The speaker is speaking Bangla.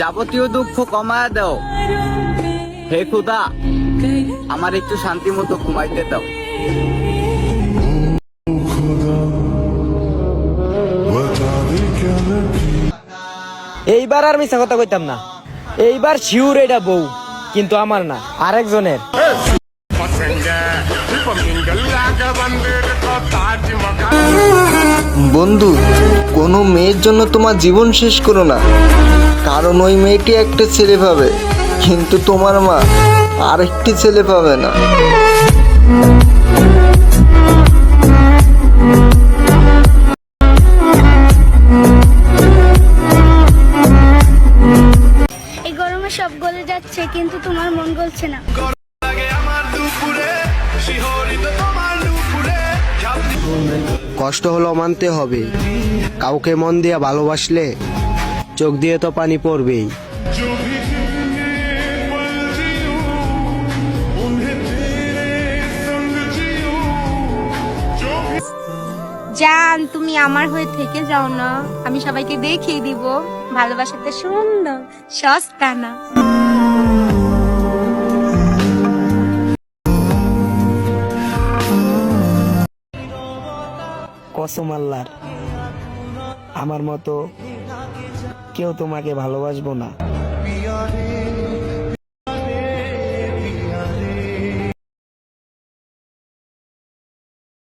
যাবতীয় দুঃখ কমায় দাও। হে খুদা আমার একটু শান্তি মতো ঘুমাইতে দাও। এইবার আর মিথ্যা কথা কইতাম না। এইবার শিউর এটা বউ কিন্তু আমার না আরেকজনের। বন্ধু কোনো মেয়ের জন্য তোমার জীবন শেষ করো না। কারণ ওই মেয়েটি একটা ছেলে পাবে। কিন্তু তোমার মা আরেকটি ছেলে পাবে না। এই গরমে সব গলে যাচ্ছে কিন্তু তোমার মন গলছে না। কষ্ট হলো মানতে হবে। কাউকে মন দিয়ে ভালোবাসলে চোখ দিয়ে তো পানি পড়বেই। জান তুমি আমার হয়ে থেকে যাও না। আমি সবাইকে দেখিয়ে দিব। ভালোবাসাতে সুন্দর সস্তা না। কসম আল্লাহর আমার মতো কেউ তোমাকে ভালোবাসবো না।